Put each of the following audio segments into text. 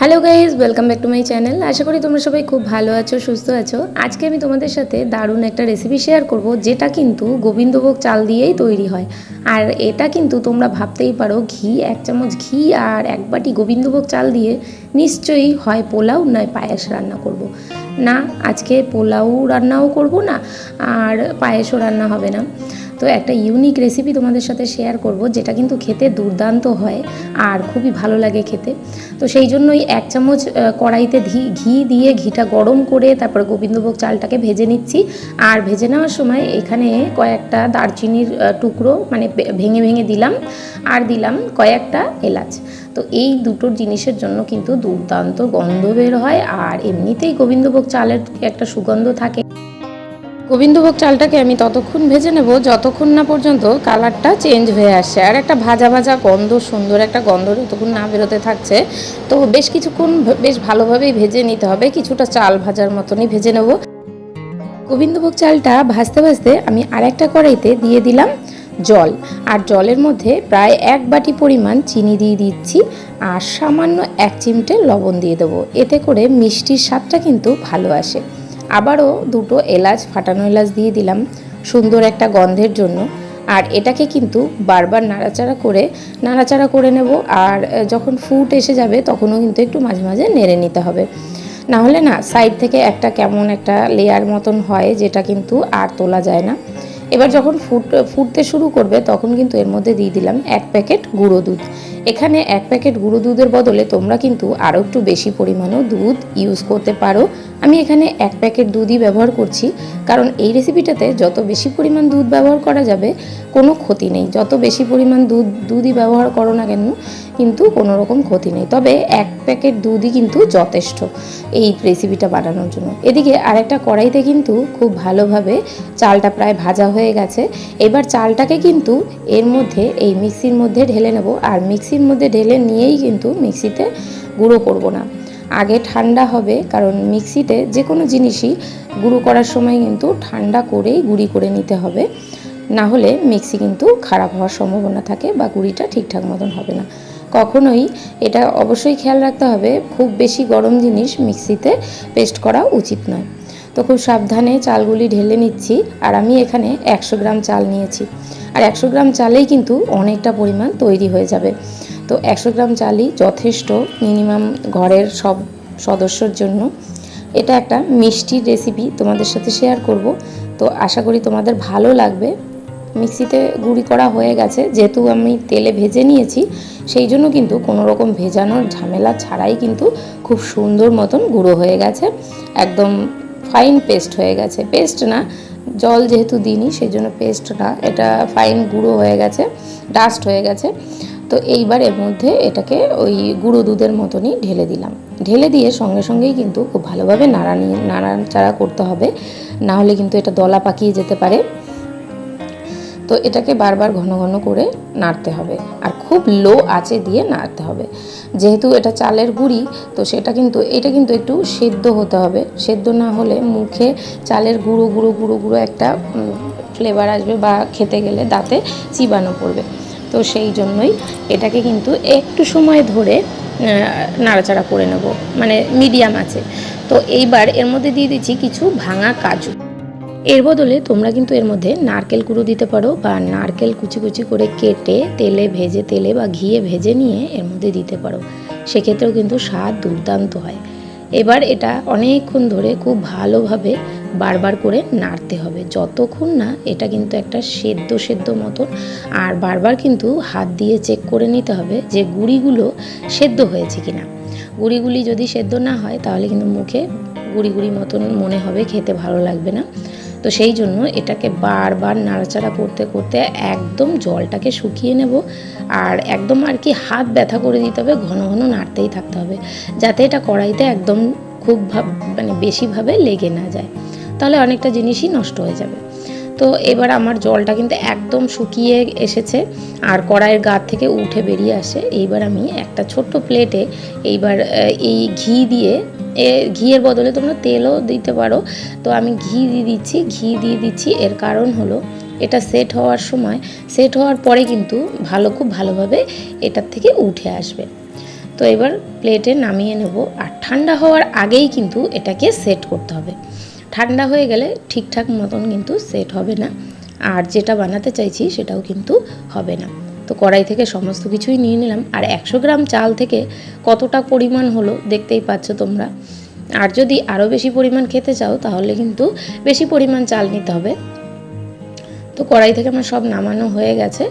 Hello guys welcome back to my channel আশা করি তোমরা সবাই খুব ভালো আছো, সুস্থ আছো। আজকে আমি তোমাদের সাথে দারুণ একটা রেসিপি শেয়ার করব, যেটা কিন্তু গোবিন্দভোগ চাল দিয়েই তৈরি হয়। আর এটা কিন্তু তোমরা ভাবতেই পারো, ঘি, এক চামচ ঘি আর এক বাটি গোবিন্দভোগ চাল দিয়ে নিশ্চয়ই হয় পোলাও, নয় পায়েস রান্না করব। না, আজকে পোলাও রান্নাও করব না, আর পায়েসও রান্না হবে না। তো একটা ইউনিক রেসিপি তোমাদের সাথে শেয়ার করব, যেটা কিন্তু খেতে দুর্দান্ত হয় আর খুবই ভালো লাগে খেতে। তো সেই জন্যই এক চামচ কড়াইতে ঘি ঘি দিয়ে ঘিটা গরম করে তারপর গোবিন্দভোগ চালটাকে ভেজে নিচ্ছি। আর ভেজে নেওয়ার সময় এখানে কয়েকটা দারচিনির টুকরো মানে ভেঙে ভেঙে দিলাম আর দিলাম কয়েকটা এলাচ। তো এই দুটোর জিনিসের জন্য কিন্তু দুর্দান্ত গন্ধ বের হয় আর এমনিতেই গোবিন্দভোগ চালের একটা সুগন্ধ থাকে। গোবিন্দভোগ চালটাকে আমি ততক্ষণ ভেজে নেব, যতক্ষণ না পর্যন্ত কালারটা চেঞ্জ হয়ে আসছে আর একটা ভাজা ভাজা গন্ধ, সুন্দর একটা গন্ধ যতক্ষণ না বেরোতে থাকছে। তো বেশ কিছুক্ষণ বেশ ভালোভাবেই ভেজে নিতে হবে, কিছুটা চাল ভাজার মতনই ভেজে নেব। গোবিন্দভোগ চালটা ভাজতে ভাজতে আমি আরেকটা কড়াইতে দিয়ে দিলাম জল। আর জলের মধ্যে প্রায় এক বাটি পরিমাণ চিনি দিয়ে দিচ্ছি আর সামান্য এক চিমটে লবণ দিয়ে দেবো। এতে করে মিষ্টির স্বাদটা কিন্তু ভালো আসে। আবারও দুটো এলাচ, ফাটানো এলাচ দিয়ে দিলাম সুন্দর একটা গন্ধের জন্য। আর এটাকে কিন্তু বারবার নাড়াচাড়া করে নাড়াচাড়া করে নেব আর যখন ফুট এসে যাবে তখনও কিন্তু একটু মাঝে মাঝে নেড়ে নিতে হবে। না হলে না, সাইড থেকে একটা কেমন একটা লেয়ার মতন হয় যেটা কিন্তু আর তোলা যায় না। এবার যখন ফুট, ফুটতে শুরু করবে তখন কিন্তু এর মধ্যে দিয়ে দিলাম এক প্যাকেট গুঁড়ো দুধ। এখানে এক প্যাকেট গুঁড়ো দুধের বদলে তোমরা কিন্তু আরও একটু বেশি পরিমাণেও দুধ ইউজ করতে পারো। আমি এখানে এক প্যাকেট দুধই ব্যবহার করছি, কারণ এই রেসিপিটাতে যত বেশি পরিমাণ দুধ ব্যবহার করা যাবে, কোনো ক্ষতি নেই। যত বেশি পরিমাণ দুধ, দুধই ব্যবহার করো না কেন, কিন্তু কোনো রকম ক্ষতি নেই। তবে এক প্যাকেট দুধই কিন্তু যথেষ্ট এই রেসিপিটা বানানোর জন্য। এদিকে আরেকটা কড়াইতে কিন্তু খুব ভালোভাবে চালটা প্রায় ভাজা হয়ে গেছে। এবার চালটাকে কিন্তু এর মধ্যে, এই মিক্সির মধ্যে ঢেলে নেব। আর মিক্সির মধ্যে ঢেলে নিয়েই কিন্তু মিক্সিতে গুঁড়ো করব না। আগে ঠান্ডা হবে, কারণ মিক্সিতে যে কোনো জিনিসই গুঁড়ো করার সময় কিন্তু ঠান্ডা করেই গুঁড়ি করে নিতে হবে। না হলে মিক্সি কিন্তু খারাপ হওয়ার সম্ভাবনা থাকে বা গুঁড়িটা ঠিকঠাক মতন হবে না। কখনোই এটা অবশ্যই খেয়াল রাখতে হবে, খুব বেশি গরম জিনিস মিক্সিতে পেস্ট করা উচিত নয়। তো খুব সাবধানে চালগুলি ঢেলে নিচ্ছি, আর আমি এখানে একশো গ্রাম চাল নিয়েছি। আর একশো গ্রাম চালেই কিন্তু অনেকটা পরিমাণ তৈরি হয়ে যাবে। তো একশো গ্রাম চালই যথেষ্ট মিনিমাম ঘরের সব সদস্যর জন্য। এটা একটা মিষ্টি রেসিপি তোমাদের সাথে শেয়ার করব। তো আশা করি তোমাদের ভালো লাগবে। মিক্সিতে গুঁড়ি করা হয়ে গেছে, যেহেতু আমি তেলে ভেজে নিয়েছি, সেই জন্য কিন্তু কোনো রকম ভেজানোর ঝামেলা ছাড়াই কিন্তু খুব সুন্দর মতন গুঁড়ো হয়ে গেছে। একদম ফাইন পেস্ট হয়ে গেছে। পেস্ট না জল যেহেতু দিইনি সেই জন্য পেস্ট না। এটা ফাইন গুঁড়ো হয়ে গেছে ডাস্ট হয়ে গেছে। তো এইবার এর মধ্যে এটাকে ওই গুঁড়ো দুধের মতনই ঢেলে দিলাম। ঢেলে দিয়ে সঙ্গে সঙ্গেই কিন্তু খুব ভালোভাবে নাড়ানি নাড়াচাড়া করতে হবে। না হলে কিন্তু এটা দলা পাকিয়ে যেতে পারে। তো এটাকে বারবার ঘন ঘন করে নাড়তে হবে। আর খুব লো আঁচে দিয়ে নাড়তে হবে। যেহেতু এটা চালের গুঁড়ি, তো সেটা কিন্তু, এটা কিন্তু একটু সেদ্ধ হতে হবে। সেদ্ধ না হলে মুখে চালের গুঁড়ো গুঁড়ো গুঁড়ো গুঁড়ো একটা ফ্লেভার আসবে বা খেতে গেলে দাঁতে চিবানো পড়বে। তো সেই জন্যই এটাকে কিন্তু একটু সময় ধরে নাড়াচাড়া করে নেব। মানে মিডিয়াম আছে। তো এইবার এর মধ্যে দিয়ে দিচ্ছি কিছু ভাঙা কাজু। এর বদলে তোমরা কিন্তু এর মধ্যে নারকেল কুড়ো দিতে পারো বা নারকেল কুচি কুচি করে কেটে তেলে ভেজে, তেলে বা ঘিয়ে ভেজে নিয়ে এর মধ্যে দিতে পারো। সেক্ষেত্রেও কিন্তু স্বাদ দুর্দান্ত হয়। এবার এটা অনেকক্ষণ ধরে খুব ভালোভাবে বারবার করে নাড়তে হবে। যতক্ষণ না এটা কিন্তু একটা সেদ্ধ সেদ্ধ মতন আর বারবার কিন্তু হাত দিয়ে চেক করে নিতে হবে যে গুড়িগুলো সেদ্ধ হয়েছে কিনা। গুঁড়িগুলি যদি সেদ্ধ না হয় তাহলে কিন্তু মুখে গুঁড়ি গুঁড়ি মতন মনে হবে, খেতে ভালো লাগবে না। তো সেই জন্য এটাকে বারবার নাড়াচাড়া করতে করতে একদম জলটাকে শুকিয়ে নেব আর একদম আর কি হাত ব্যথা করে দিতে হবে, ঘন ঘন নাড়তেই থাকতে হবে যাতে এটা কড়াইতে একদম খুব মানে বেশিভাবে লেগে না যায়। তাহলে অনেকটা জিনিসই নষ্ট হয়ে যাবে। তো এবার আমার জলটা কিন্তু একদম শুকিয়ে এসেছে আর কড়াইয়ের গা থেকে উঠে বেরিয়ে আসে। এইবার আমি একটা ছোট্ট প্লেটে এইবার এই ঘি দিয়ে, এ ঘিয়ের বদলে তোমরা তেলও দিতে পারো। তো আমি ঘি দিয়ে দিচ্ছি, ঘি দিয়ে দিচ্ছি। এর কারণ হলো এটা সেট হওয়ার সময়, সেট হওয়ার পরে কিন্তু ভালো, খুব ভালোভাবে এটার থেকে উঠে আসবে। তো এবার প্লেটে নামিয়ে নেব আর ঠান্ডা হওয়ার আগেই কিন্তু এটাকে সেট করতে হবে। ঠান্ডা হয়ে গেলে ঠিকঠাক মতন কিন্তু সেট হবে না। আর যেটা বানাতে চাইছি সেটাও কিন্তু হবে না। তো কড়াই থেকে সমস্ত কিছুই নিয়ে নিলাম। আর একশো গ্রাম চাল থেকে কতটা পরিমাণ হলো দেখতেই পাচ্ছ তোমরা। আর যদি আরও বেশি পরিমাণ খেতে চাও তাহলে কিন্তু বেশি পরিমাণ চাল নিতে হবে। তো কড়াই থেকে আমার সব নামানো হয়ে গেছে।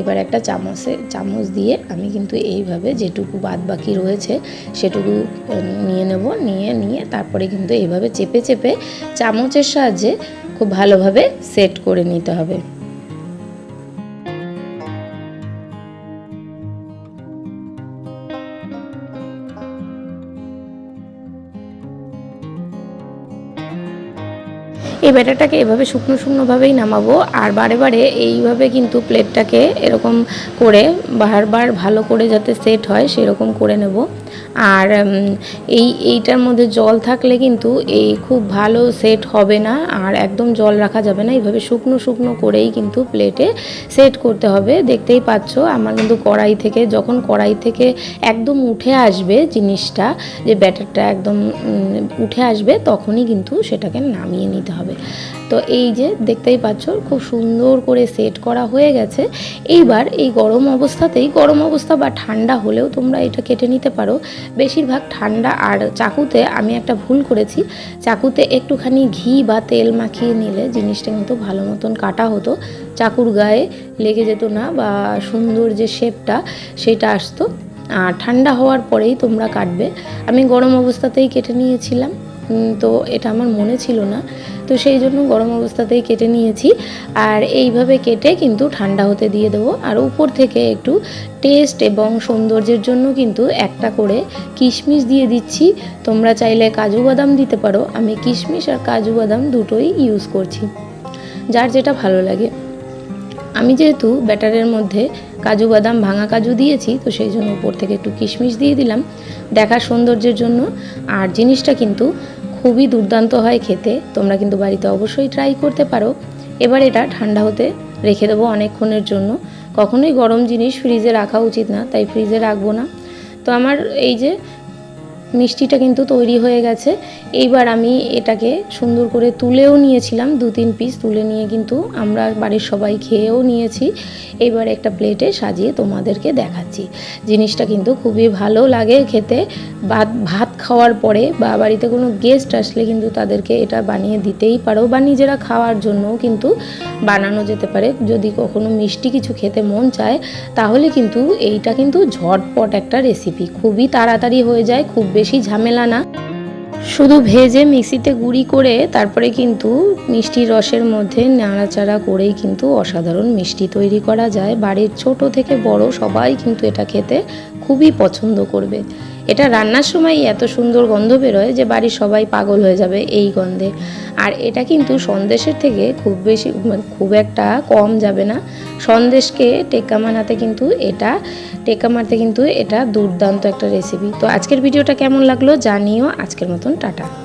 এবার একটা চামচে, চামচ দিয়ে আমি কিন্তু এইভাবে যেটুকু বাদ বাকি রয়েছে সেটুকু নিয়ে নেব, নিয়ে নিয়ে তারপরে কিন্তু এইভাবে চেপে চেপে চামচের সাহায্যে খুব ভালোভাবে সেট করে নিতে হবে। এই ব্যাটারটাকে এভাবে শুকনো শুকনোভাবেই নামাবো আর বারে বারে এইভাবে কিন্তু প্লেটটাকে এরকম করে বারবার ভালো করে যাতে সেট হয়, সেরকম করে নেব। আর এই, এইটার মধ্যে জল থাকলে কিন্তু এই খুব ভালো সেট হবে না। আর একদম জল রাখা যাবে না। এইভাবে শুকনো শুকনো করেই কিন্তু প্লেটে সেট করতে হবে। দেখতেই পাচ্ছ, আমার কিন্তু কড়াই থেকে, যখন কড়াই থেকে একদম উঠে আসবে জিনিসটা, যে ব্যাটারটা একদম উঠে আসবে, তখনই কিন্তু সেটাকে নামিয়ে নিতে হবে। তো এই যে দেখতেই পাচ্ছ, খুব সুন্দর করে সেট করা হয়ে গেছে। এইবার এই গরম অবস্থাতেই, গরম অবস্থা বা ঠান্ডা হলেও তোমরা এটা কেটে নিতে পারো। বেশিরভাগ ঠান্ডা আর চাকুতে আমি একটা ভুল করেছি। চাকুতে একটুখানি ঘি বা তেল মাখিয়ে নিলে জিনিসটা কিন্তু ভালো মতন কাটা হতো। চাকুর গায়ে লেগে যেত না বা সুন্দর যে শেপটা সেটা আসতো। আর ঠান্ডা হওয়ার পরেই তোমরা কাটবে। আমি গরম অবস্থাতেই কেটে নিয়েছিলাম। তো এটা আমার মনে ছিল না। তো সেই জন্য গরম অবস্থাতেই কেটে নিয়েছি। আর এইভাবে কেটে কিন্তু ঠান্ডা হতে দিয়ে দেবো। আর উপর থেকে একটু টেস্ট এবং সৌন্দর্যের জন্য কিন্তু একটা করে কিশমিশ দিয়ে দিচ্ছি। তোমরা চাইলে কাজু বাদাম দিতে পারো। আমি কিশমিশ আর কাজু বাদাম দুটোই ইউজ করছি। যার যেটা ভালো লাগে। আমি যেহেতু ব্যাটারের মধ্যে কাজু বাদাম, ভাঙা কাজু দিয়েছি, তো সেই জন্য উপর থেকে একটু কিশমিশ দিয়ে দিলাম। দেখার সৌন্দর্যের জন্য। আর জিনিসটা কিন্তু খুবই দুর্দান্ত হয় খেতে। তোমরা কিন্তু বাড়িতে অবশ্যই ট্রাই করতে পারো। এবার এটা ঠান্ডা হতে রেখে দেবো অনেকক্ষণের জন্য। কখনোই গরম জিনিস ফ্রিজে রাখা উচিত না, তাই ফ্রিজে রাখব না। তো আমার এই যে মিষ্টিটা কিন্তু তৈরি হয়ে গেছে। এইবার আমি এটাকে সুন্দর করে তুলেও নিয়েছিলাম, দু তিন পিস তুলে নিয়ে কিন্তু আমরা বাড়ির সবাই খেয়েও নিয়েছি। এবার একটা প্লেটে সাজিয়ে তোমাদেরকে দেখাচ্ছি। জিনিসটা কিন্তু খুবই ভালো লাগে খেতে। ভাত ভাত খাওয়ার পরে বা বাড়িতে কোনো গেস্ট আসলে কিন্তু তাদেরকে এটা বানিয়ে দিতেই পারো বা নিজেরা খাওয়ার জন্যও কিন্তু বানানো যেতে পারে। যদি কখনো মিষ্টি কিছু খেতে মন চায়, তাহলে কিন্তু এইটা কিন্তু ঝটপট একটা রেসিপি খুবই তাড়াতাড়ি হয়ে যায়, খুব বেশি ঝামেলা না। শুধু ভেজে মিক্সিতে গুঁড়ি করে তারপরে কিন্তু মিষ্টির রসের মধ্যে নাড়াচাড়া করেই কিন্তু অসাধারণ মিষ্টি তৈরি করা যায়। বাড়ির ছোট থেকে বড় সবাই কিন্তু এটা খেতে খুবই পছন্দ করবে। এটা রান্নার সময় এত সুন্দর গন্ধ বেরোয় যে বাড়ির সবাই পাগল হয়ে যাবে এই গন্ধে। আর এটা কিন্তু সন্দেশের থেকে খুব বেশি মানে খুব একটা কম যাবে না। সন্দেশকে টেক্কা মানাতে কিন্তু এটা, টেক্কা মারতে কিন্তু এটা দুর্দান্ত একটা রেসিপি তো আজকের ভিডিওটা কেমন লাগল জানিও। আজকের মতন টাটা।